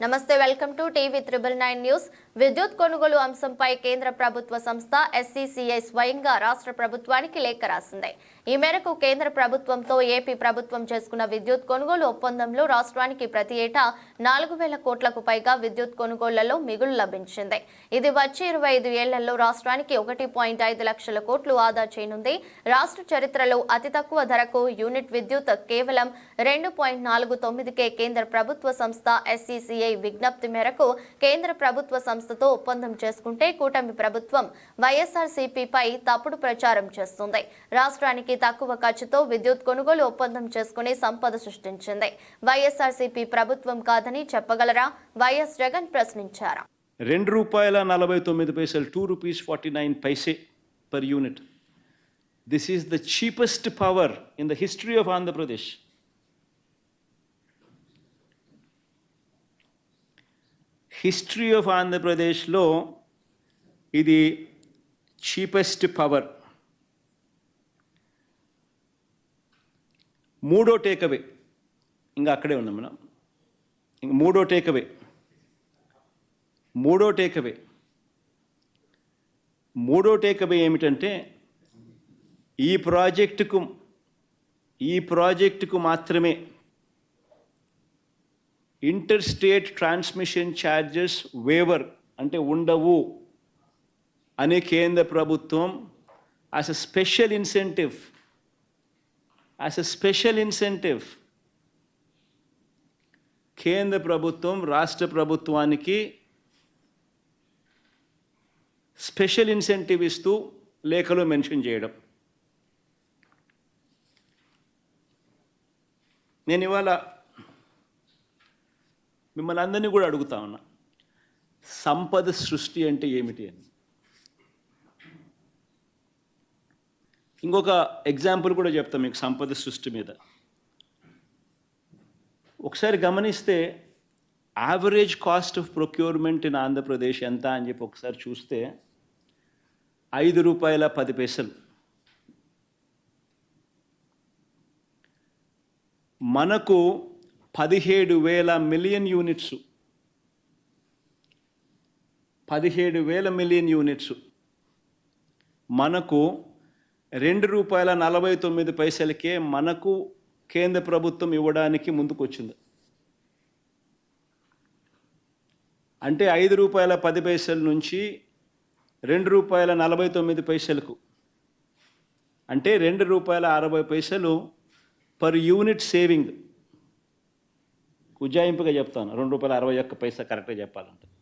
నమస్తే welcome to TV triple nine news. విద్యుత్ కొనుగోలు అంశంపై కేంద్ర ప్రభుత్వ సంస్థ ఎస్సీసీఐ స్వయంగా రాష్ట్ర ప్రభుత్వానికి లేఖ రాసింది. ఈ మేరకు కేంద్ర ప్రభుత్వంతో ఏపీ ప్రభుత్వం చేసుకున్న విద్యుత్ కొనుగోలు ఒప్పందంలో రాష్ట్రానికి ప్రతి ఏటా నాలుగు వేల కోట్లకు పైగా విద్యుత్ కొనుగోళ్ళలో మిగులు లభించింది. ఇది వచ్చే ఇరవై ఐదు ఏళ్ళలో రాష్ట్రానికి ఒకటి పాయింట్ ఐదు లక్షల కోట్లు ఆదా చేయనుంది. రాష్ట్ర చరిత్రలో అతి తక్కువ ధరకు యూనిట్ విద్యుత్ కేవలం రెండు పాయింట్ నాలుగు తొమ్మిదికే కేంద్ర ప్రభుత్వ సంస్థ ఎస్సీసీఐ విజ్ఞప్తి మేరకు కేంద్ర ప్రభుత్వ సంస్థతో ఒప్పందం చేసుకుంటే కూటమి ప్రభుత్వం వైఎస్ఆర్సీపీపై తప్పుడు ప్రచారం చేస్తుంది. రాష్ట్రానికి తక్కువ ఖర్చుతో విద్యుత్ కొనుగోలు ఒప్పందం చేసుకుని సంపద సృష్టించింది. వైఎస్ఆర్సీపీ ప్రభుత్వం కాదని చెప్పగలరా? వైఎస్ జగన్ ప్రశ్నించారు. రెండు రూపాయల నలభై తొమ్మిది పైసలు two rupees forty nine paise per unit this is the cheapest power in the history of Andhra Pradesh history of ఆంధ్రప్రదేశ్లో ఇది చీపెస్ట్ పవర్ మూడో టేకవే ఇంకా అక్కడే ఉన్నాం మనం. ఇంక మూడో టేకవే మూడో టేకవే మూడో టేకవే ఏమిటంటే ఈ ప్రాజెక్టుకు ఈ ప్రాజెక్టుకు మాత్రమే inter state transmission charges waiver అంటే ఉండవు అని కేంద్ర ప్రభుత్వం as a special incentive as a special incentive కేంద్ర ప్రభుత్వం రాష్ట్ర ప్రభుత్వానికి స్పెషల్ ఇన్సెంటివ్ ఇస్తూ లేఖలో మెన్షన్ చేయడం. నేను ఇవాళ మిమ్మల్ని అందరినీ కూడా అడుగుతా ఉన్నా. సంపద సృష్టి అంటే ఏమిటి అని. ఇంకొక ఎగ్జాంపుల్ కూడా చెప్తాం మీకు సంపద సృష్టి మీద. ఒకసారి గమనిస్తే average cost of procurement in Andhra Pradesh ఎంత అని చెప్పి ఒకసారి చూస్తే ఐదు రూపాయల పది పైసలు. మనకు పదిహేడు వేల మిలియన్ యూనిట్స్. పదిహేడు వేల మిలియన్ యూనిట్స్. మనకు రెండు రూపాయల నలభై తొమ్మిది పైసలకే మనకు కేంద్ర ప్రభుత్వం ఇవ్వడానికి ముందుకొచ్చింది. అంటే ఐదు రూపాయల పది పైసల నుంచి రెండు రూపాయల నలభై తొమ్మిది పైసలకు. అంటే రెండు రూపాయల అరవై పైసలు పర్ యూనిట్ సేవింగ్. ఉజ్జాయింపుగా చెప్తాను. రెండు రూపాయల అరవై ఒక్క పైసా కరెక్ట్గా చెప్పాలంటే.